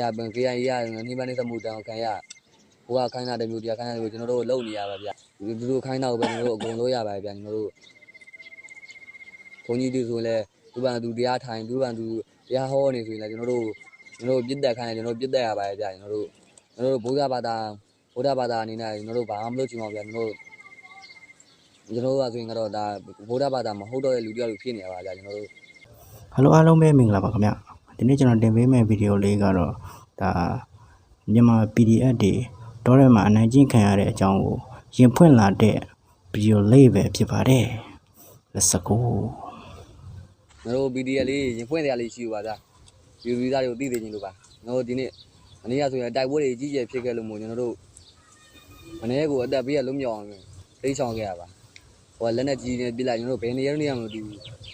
ရပန် KI ရနိမနိသမှုတောင်ခံရဟိုကခိုင်းတာတစ်မျိုးတရားခိုင်းတာတစ်မျိုးကျွန်တော်တို့လုံနေရပါဗျဒီလိုခိုင်းတာကိုပဲကျွန်တော်တို့အကုန်လို့ရပါဗျကျွန်တော်တို့ဘုန်းကြီးတွေဆိုရင်လည်းသူပန်သူတရားထိုင်သူပန်သူတရားဟောနေဆိုရင်လည်းကျွန်တော်တို့ကျွန်တော်တို့ပြစ်တက်ခိုင်းတယ်ကျွန်တော်တို့ပြစ်တက်ရပါဗျကျွန်တော်တို့ကျွန်တော်တို့ဘုရားဘာသာဘုရားဘာသာအနေနဲ့ကျွန်တော်တို့ဘာမှမလုပ်ချင်ပါဘူးဗျကျွန်တော်တို့ကျွန်တော်တို့ကဆိုရင်ကတော့ဒါဘုရားဘာသာမဟုတ်တော့တဲ့လူတယောက်လူဖြစ်နေရပါဗျကျွန်တော်တို့ဟယ်လိုအားလုံးပဲမင်္ဂလာပါခင်ဗျ ဒီနေ့ကျွန်တော်တင်ပေးမယ့်ဗီဒီယိုလေးကတော့ဒါမြန်မာ PDF တွေတော့ရဲမှာအနိုင်ကျင့်ခံရတဲ့အကြောင်းကိုရင်ဖွင့်လာတဲ့ဗီဒီယိုလေးပဲဖြစ်ပါတယ် let's go ကျွန်တော်တို့ BDL လေးရင်ဖွင့်တရားလေးရှိပါသားယူဗီသားတွေကိုသိသိချင်းလို့ပါကျွန်တော်တို့ဒီနေ့မနေ့ကဆိုရင်တိုက်ပွဲတွေကြီးကျယ်ဖြစ်ခဲ့လို့မို့ကျွန်တော်တို့မနေ့ကအသက်ပေးရလုံးမြောက်အောင်သိချောင်းခဲ့ရပါဟိုကလက်နဲ့ကြီးနေပြစ်လိုက်ကျွန်တော်တို့ဘယ်နေရာနေရာမလို့ဒီ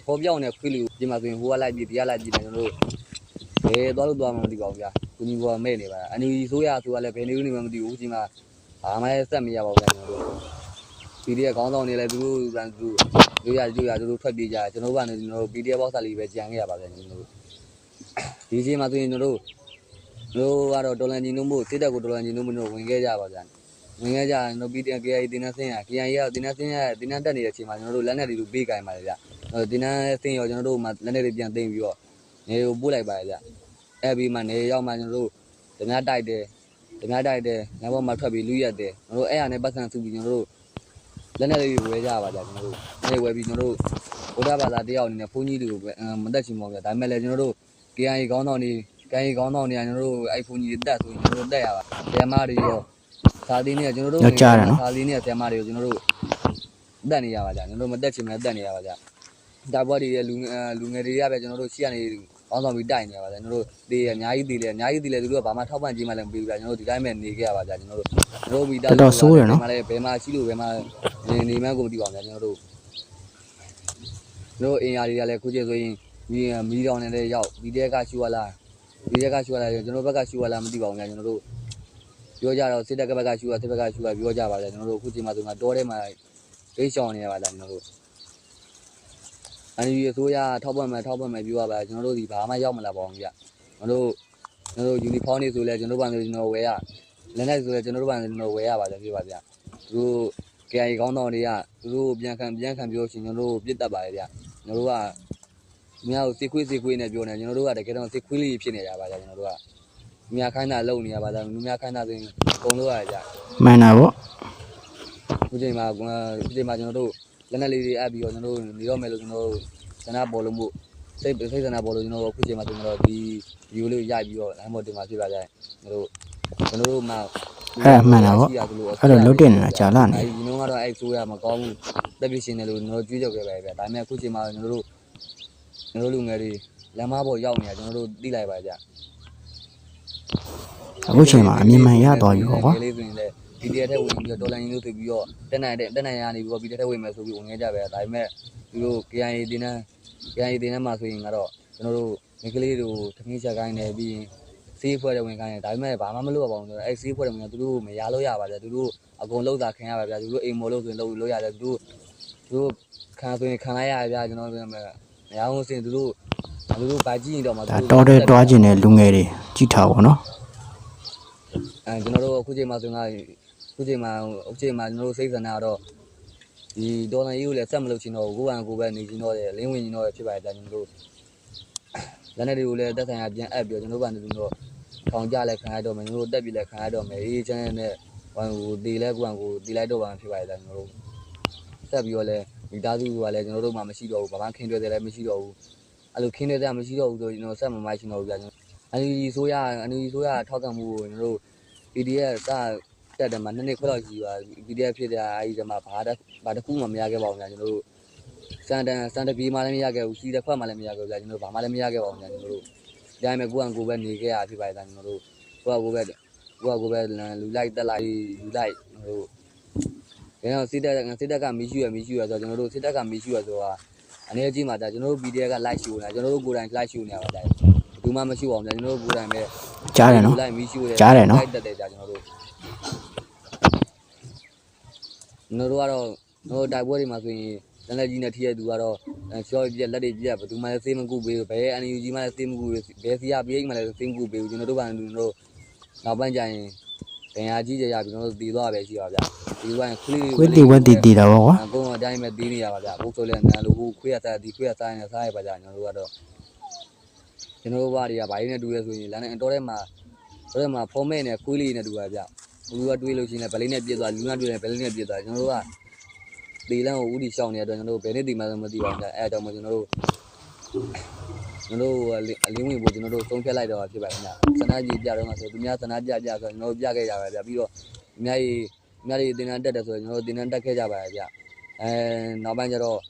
ပေါ်ပြောင်းနေခွေးလူပြင်မှာဆိုရင်ဟိုကလိုက်ပြီးတရားလိုက်ပြီးနေကျွန်တော်တို့ ဘယ်သွားလို့သွားမှမသိပါဘူးဗျာကုညီဘောမဲ့နေပါအန်ယူဆိုးရဆိုကလည်းဘယ်နေလို့နေမှမသိဘူးဒီမှာဘာမှဆက်မရပါဘူးဗျာကျွန်တော်တို့ PDF ခေါင်းဆောင်တွေလည်းသူတို့ကသူတို့ရရရသူတို့ထွက်ပြေးကြကျွန်တော်တို့ကလည်းကျွန်တော်တို့ PDF ဘောက်ဆက်လေးပဲကြံခဲ့ရပါဗျာကျွန်တော်တို့ဒီချိန်မှာဆိုရင်ကျွန်တော်တို့တို့ကတော့ဒေါ်လာညီနှုံးဖို့စစ်တပ်ကိုဒေါ်လာညီနှုံးမလို့ဝင်ခဲ့ကြပါဗျာဝင်ခဲ့ကြကျွန်တော် PDF KI တင်းနှဆင်းရ KI ရတင်းနှဆင်းရတင်းနှတက်နေတဲ့အချိန်မှာကျွန်တော်တို့လက်နက်တွေလိုပေးကြပါလေဗျာတင်းနှဆင်းရောကျွန်တော်တို့မှလက်နက်တွေပြန်သိမ်းပြီးတော့ နေကိုပို့လိုက်ပါလေဗျာအဲ့ပြီးမှနေရောက်မှကျွန်တော်တို့ဓမြတိုက်တယ်ဓမြတိုက်တယ်ငါဘောမှာထွက်ပြီးလူရက်တယ်ကျွန်တော်တို့အဲ့ရနဲ့ပတ်စံစုပြီးကျွန်တော်တို့လက်နဲ့လေးဝဲကြပါဗျာကျွန်တော်တို့အဲဝဲပြီးကျွန်တော်တို့ဘုရားဘာသာတရားအနေနဲ့ဘုန်းကြီးတွေကိုပဲမတက်ချင်ပါဘူးဗျာဒါပေမဲ့လည်းကျွန်တော်တို့ KI ခေါင်းဆောင်တွေ KI ခေါင်းဆောင်တွေကကျွန်တော်တို့အဲ့ဘုန်းကြီးတွေတက်ဆိုရင်ကျွန်တော်တို့တက်ရပါဆရာမတွေရောသာသီနဲ့ကျွန်တော်တို့သာသီနဲ့ဆရာမတွေကိုကျွန်တော်တို့တက်နေရပါဗျာကျွန်တော်တို့မတက်ချင်လည်းတက်နေရပါဗျာ ဒါဘောတွေလူလူငယ်တွေကပဲကျွန်တော်တို့ရှေ့ကနေခေါင်းဆောင်ပြီးတိုက်နေရပါဗျာကျွန်တော်တို့တေးအများကြီးတေးလေအများကြီးတေးလေသူတို့ကဘာမှထောက်ပံ့ခြင်းမှလည်းမပေးဘူးဗျာကျွန်တော်တို့ဒီတိုင်းပဲနေခဲ့ရပါဗျာကျွန်တော်တို့ကျွန်တော်တို့မိသားစုဘယ်မှာလဲဘယ်မှာရှိလို့ဘယ်မှာနေနေမှန်းကိုမသိပါဘူးဗျာကျွန်တော်တို့တို့အင်အားတွေကလည်းခုချက်ဆိုရင်မီမီတောင်နဲ့လည်းရောက်ဒီတဲကရှူရလားဒီတဲကရှူရလားကျွန်တော်ဘက်ကရှူရလားမသိပါဘူးဗျာကျွန်တော်တို့ပြောကြတော့စစ်တပ်ကဘက်ကရှူရစစ်ဘက်ကရှူရပြောကြပါလေကျွန်တော်တို့အခုချိန်မှာဆိုမှတောထဲမှာဒိတ်ရှောင်နေရပါလားကျွန်တော်တို့ အန်ဒီအစိုးရထောက်ပံ့မယ်ထောက်ပံ့မယ်ပြောရပါကျွန်တော်တို့ဒီဘာမှရောက်မလာပါဘူးဗျကျွန်တော်တို့ကျွန်တော်တို့ယူနီဖောင်းတွေဆိုလဲကျွန်တော်တို့ဘာလို့ကျွန်တော်ဝယ်ရလက်နဲ့ဆိုလဲကျွန်တော်တို့ဘာလို့ကျွန်တော်ဝယ်ရပါလဲပြောပါဗျသူတို့ KI ကောင်းတော်တွေကသူတို့ပြန်ခံပြန်ခံပြောရှင်ကျွန်တော်တို့ပြစ်တတ်ပါလေဗျကျွန်တော်တို့ကမြောက်စစ်ခွေးစစ်ခွေးနဲ့ပြောနေကျွန်တော်တို့ကတကယ်တော့စစ်ခွေးလေးဖြစ်နေကြပါဗျကျွန်တော်တို့ကမြာခိုင်းတာလုံနေရပါသားမြာခိုင်းတာဆိုရင်အကုန်လို့ရကြမှန်တာပေါ့ခုချိန်မှာခုချိန်မှာကျွန်တော်တို့ လက်နက်လေးတွေအပ်ပြီးတော့ကျွန်တော်တို့နေတော့မယ်လို့ကျွန်တော်တို့ဇနာပေါ်လို့မို့စိတ်စိတ်ဇနာပေါ်လို့ကျွန်တော်တို့ခုချိန်မှာကျွန်တော်တို့ဒီဗီဒီယိုလေးရိုက်ပြီးတော့လိုင်းမော်တင်မှာဖြစ်ပါကြတယ်ကျွန်တော်တို့ကျွန်တော်တို့မှအဲ့ဒါမှန်တာပေါ့အဲ့လိုလုတ်တင်နေတာကြာလာနေအဲဒီဒီနှုန်းကတော့အဲ့ဆိုးရမကောင်းဘူးတက်ပြရှင်တယ်လို့ကျွန်တော်ကြွေးကြော်ခဲ့ပါပဲဗျဒါပေမဲ့အခုချိန်မှာကျွန်တော်တို့ကျွန်တော်တို့လူငယ်တွေလမ်းမပေါ်ရောက်နေတာကျွန်တော်တို့သိလိုက်ပါကြအခုချိန်မှာအမြင်မှန်ရသွားပြီပေါ့ကွာလေးဆိုရင်လည်း ဒီတရက်ထက်ဝင်ပြီးတော့ဒေါ်လာရင်းလို့ဆိုပြီးတော့တက်နိုင်တဲ့တက်နိုင်ရနေပြီးတော့ဒီတရက်ထက်ဝင်မယ်ဆိုပြီးဝင်ခဲ့ကြပဲဒါပေမဲ့သူတို့ KIA တင်းနဲ့ KIA တင်းနဲ့မှာဆိုရင်ကတော့ကျွန်တော်တို့မိကလေးတို့ထမင်းချက်ကိုင်းနေပြီးရင်စေးဖွဲ့တဲ့ဝင်ခိုင်းတယ်ဒါပေမဲ့ဘာမှမလုပ်ရပါဘူးဆိုတော့အဲ့စေးဖွဲ့တဲ့ဝင်ကသူတို့မရလို့ရပါဗျာသူတို့အကုန်လုံးသာခင်ရပါဗျာသူတို့အိမ်မော်လို့ဆိုရင်လုပ်လို့ရတယ်သူတို့သူတို့ခံဆိုရင်ခံလိုက်ရဗျာကျွန်တော်ပြောမယ်မရအောင်စင်သူတို့သူတို့ပါကြည့်နေတော့မှဒါတော်တဲ့တွားကျင်တဲ့လူငယ်တွေကြည့်ထားပါတော့အဲကျွန်တော်တို့အခုချိန်မှာဆိုရင်အ ခုချိန်မှာအခုချိန်မှာကျွန်တော်တို့စိတ်ဆန္ဒကတော့ဒီဒေါ်လာကြီးကိုလည်းဆက်မလုပ်ချင်တော့ဘူးကိုယ့်အန်ကိုပဲနေချင်တော့တယ်လင်းဝင်ချင်တော့ဖြစ်ပါတယ်ကျွန်တော်တို့လက်နေတွေကိုလည်းတက်ဆိုင်ရပြန်အပ်ပြီးတော့ကျွန်တော်တို့ကနေပြီးတော့ထောင်ကြလဲခံရတော့မယ်ကျွန်တော်တို့တက်ပြီးလဲခံရတော့မယ်အေးချမ်းနဲ့ဟိုဟိုတီလဲကိုယ့်အန်ကိုတီလိုက်တော့ပါဖြစ်ပါတယ်ကျွန်တော်တို့ဆက်ပြီးတော့လဲမိသားစုကလည်းကျွန်တော်တို့မှမရှိတော့ဘူးဘာမှခင်းတွေ့တယ်လည်းမရှိတော့ဘူးအဲ့လိုခင်းတွေ့တယ်မရှိတော့ဘူးဆိုကျွန်တော်ဆက်မမိုက်ချင်တော့ဘူးဗျာကျွန်တော်အန်ဒီဆိုရအန်ဒီဆိုရထောက်ခံမှုကိုကျွန်တော်တို့ PDF စ တက်တယ်မှာနှစ်နှစ်ခွဲလောက်ရှိပါ PDF ဖြစ်တဲ့အဲဒီကမှာဘာတစ်ဘာတစ်ခုမှမရခဲ့ပါဘူးညာကျွန်တော်တို့စန်တန်စန်တပီမှလည်းမရခဲ့ဘူးစီတစ်ခွက်မှလည်းမရခဲ့ဘူးညာကျွန်တော်တို့ဘာမှလည်းမရခဲ့ပါဘူးညာကျွန်တော်တို့ဒါပေမဲ့ကိုကကိုပဲနေခဲ့ရဖြစ်ပါတယ်ကျွန်တော်တို့ကိုကကိုပဲကိုကကိုပဲလူလိုက်တက်လိုက်လူလိုက်ကျွန်တော်တို့ဘယ်တော့စစ်တပ်စစ်တပ်ကမီးရှိရမီးရှိရဆိုတော့ကျွန်တော်တို့စစ်တပ်ကမီးရှိရဆိုတာအနေအကြီးမှာဒါကျွန်တော်တို့ PDF ကလိုက်ရှိနေတာကျွန်တော်တို့ကိုယ်တိုင်လိုက်ရှိနေရပါတယ်ဘူးမှမရှိပါဘူးညာကျွန်တော်တို့ကိုယ်တိုင်ပဲကြားတယ်နော်လိုက်မီးရှို့တယ်ကြားတယ်နော်လိုက်တက်တယ်ကြာကျွန်တော်တို့ ကျွန်တော်တို့ကတော့ကျွန်တော်တို့တိုက်ပွဲတွေမှာဆိုရင်တန်လက်ကြီးနဲ့ထိတဲ့သူကတော့ချောပြက်လက်တွေပြက်ဘယ်သူမှလည်းစေးမကူပေးဘူးဘယ်အန်ယူဂျီမှလည်းစေးမကူပေးဘယ်စီယာပီအိတ်မှလည်းစေးမကူပေးဘူးကျွန်တော်တို့ကကျွန်တော်တို့နောက်ပိုင်းကျရင်ဒဏ်ရာကြီးကြရပြီကျွန်တော်တို့တည်သွားပဲရှိပါဗျာဒီလိုရင်ခလီခွေးတီဝက်တီတီတာပေါ့ကွာအကုန်အတိုင်းပဲတီးနေရပါဗျာဘုတ်ဆိုလည်းနာလို့ဟိုခွေးရစားဒီခွေးရစားနေစားရပါကြကျွန်တော်တို့ကတော့ကျွန်တော်တို့ဘာတွေကဘာတွေနဲ့တူရဲဆိုရင်လမ်းနဲ့အတော်ထဲမှာတော်ထဲမှာဖုံးမဲ့နဲ့ခွေးလေးနဲ့တူပါဗျာ လူကတွေးလို့ရှိရင်လည်းဗလိနဲ့ပြစ်သွားလူကတွေးရင်ဗလိနဲ့ပြစ်သွားကျွန်တော်တို့ကဒီလမ်းကိုဥတီရှောင်းနေတဲ့အတွက်ကျွန်တော်တို့ဘယ်နဲ့ဒီမှမသိပါဘူးဗျာအဲအကြောင်းမို့ကျွန်တော်တို့ကျွန်တော်တို့အလင်းဝင်ဖို့ကျွန်တော်တို့သုံးဖြတ်လိုက်တော့ဖြစ်ပါခင်ဗျာစနာကြီးပြတော့မှဆိုသူများစနာပြကြဆိုကျွန်တော်တို့ပြခဲ့ကြပါဗျာပြီးတော့အများကြီးအများကြီးတင်တန်းတက်တယ်ဆိုကျွန်တော်တို့တင်တန်းတက်ခဲ့ကြပါဗျာအဲနောက်ပိုင်းကျတော့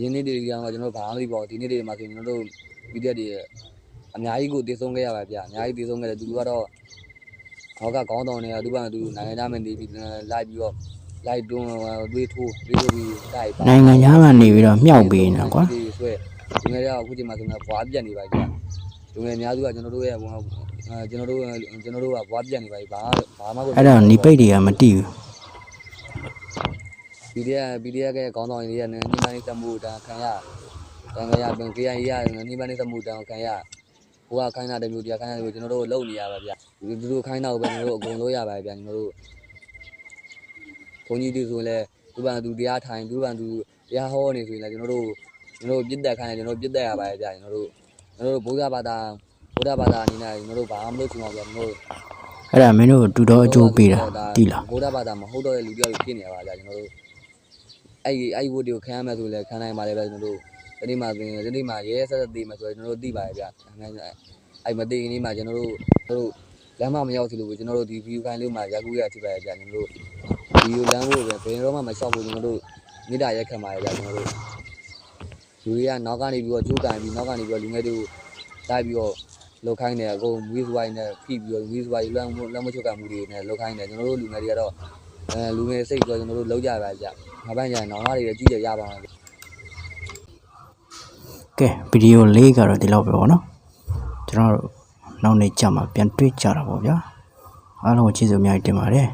ရင်းနှီးတွေကတော့ကျွန်တော်တို့ဘာမှမသိပါဘူးဒီနေ့တွေမှာဆိုကျွန်တော်တို့ဗီဒီယိုတွေအများကြီးကိုတည်ဆုံးခဲ့ရပါဗျာအများကြီးတည်ဆုံးခဲ့တယ်သူတို့ကတော့ ဟောကကောင်းတော်နေတာသူကသူနိုင်ငံသားမင်းနေပြီးလိုက်ပြီးတော့လိုက်တွန်းတွေးထိုးတွေးထိုးပြီးလိုက်ပါနိုင်ငံသားမှနေပြီးတော့မြှောက်ပေးနေတာကွာဒီဆွဲဒီငယ်တော့အခုချိန်မှာဆိုတော့ဘွားပြတ်နေပါကြ။ဒီငယ်အများစုကကျွန်တော်တို့ရဲ့ဟိုအဲကျွန်တော်တို့ကျွန်တော်တို့ကဘွားပြတ်နေပါပြီဘာဘာမှကိုအဲ့ဒါနီပိတ်တွေကမတိဘူးဗီဒီယိုဗီဒီယိုကကောင်းဆောင်တွေရဲ့နိမ့်ပန်းနေသမှုတန်ခံရတန်ခရပင် KI ရနိမ့်ပန်းနေသမှုတန်ခံရ ဟိုကခိုင်းတာတမျိုးတရားခိုင်းတာတမျိုးကျွန်တော်တို့လုံနေရပါဗျ။ဒီလိုခိုင်းတာကိုပဲကျွန်တော်တို့အကုန်လို့ရပါဗျကျွန်တော်တို့ဘုန်းကြီးတွေဆိုရင်လည်းသူ့ဘာသူတရားထိုင်သူ့ဘာသူတရားဟောနေဆိုရင်လည်းကျွန်တော်တို့ကျွန်တော်တို့ပြစ်တက်ခိုင်းတယ်ကျွန်တော်တို့ပြစ်တက်ရပါဗျကျွန်တော်တို့ကျွန်တော်တို့ဘုရားဘာသာဘုရားဘာသာအနေနဲ့ကျွန်တော်တို့ဘာမှမလုပ်ချင်ပါဘူးကျွန်တော်တို့အဲ့ဒါမင်းတို့တူတော်အကျိုးပေးတာတိလားဘုရားဘာသာမဟုတ်တော့တဲ့လူတယောက်ဖြစ်နေရပါဗျာကျွန်တော်တို့အဲ့ဒီအဲ့ဒီဝတ်တွေကိုခံရမယ်ဆိုလည်းခံနိုင်ပါလေဗျာကျွန်တော်တို့ ဒီနေ့မှဆိုရင်ဒီနေ့မှရဲရဲဆက်ဆက်သိမယ်ဆိုရင်ကျွန်တော်တို့သိပါရဲ့ဗျာအဲ့မသိခင်နေ့မှကျွန်တော်တို့တို့လမ်းမမရောက်သေးလို့ပဲကျွန်တော်တို့ဒီ view ခိုင်းလေးမှာရက်ကူးရဖြစ်ပါရဲ့ကြာကျွန်တော်တို့ဒီလိုလမ်းကိုပဲဘယ်တော့မှမလျှောက်ဘူးကျွန်တော်တို့မိတာရက်ခံပါရဲ့ကြာကျွန်တော်တို့လူတွေကနောက်ကနေပြီးတော့ကြိုးကန်ပြီးနောက်ကနေပြီးတော့လူငယ်တွေကိုတိုက်ပြီးတော့လောက်ခိုင်းတယ်အကုန်မွေးစွားရင်းနဲ့ဖိပြီးတော့မွေးစွားရလမ်းလမ်းမချုပ်ကမှုတွေနဲ့လောက်ခိုင်းတယ်ကျွန်တော်တို့လူငယ်တွေကတော့အဲလူငယ်စိတ်ဆိုကျွန်တော်တို့လောက်ကြပါကြာနောက်ပိုင်းကျရင်နောင်လာတွေကြည့်ရရပါမယ် ကဲဗီဒီယိုလေးကတော့ဒီလောက်ပဲပေါ့နော်ကျွန်တော်တို့နောက်နေ့ကြမှာပြန်တွေ့ကြတာပေါ့ဗျာအားလုံးကိုကျေးဇူးအများကြီးတင်ပါတယ်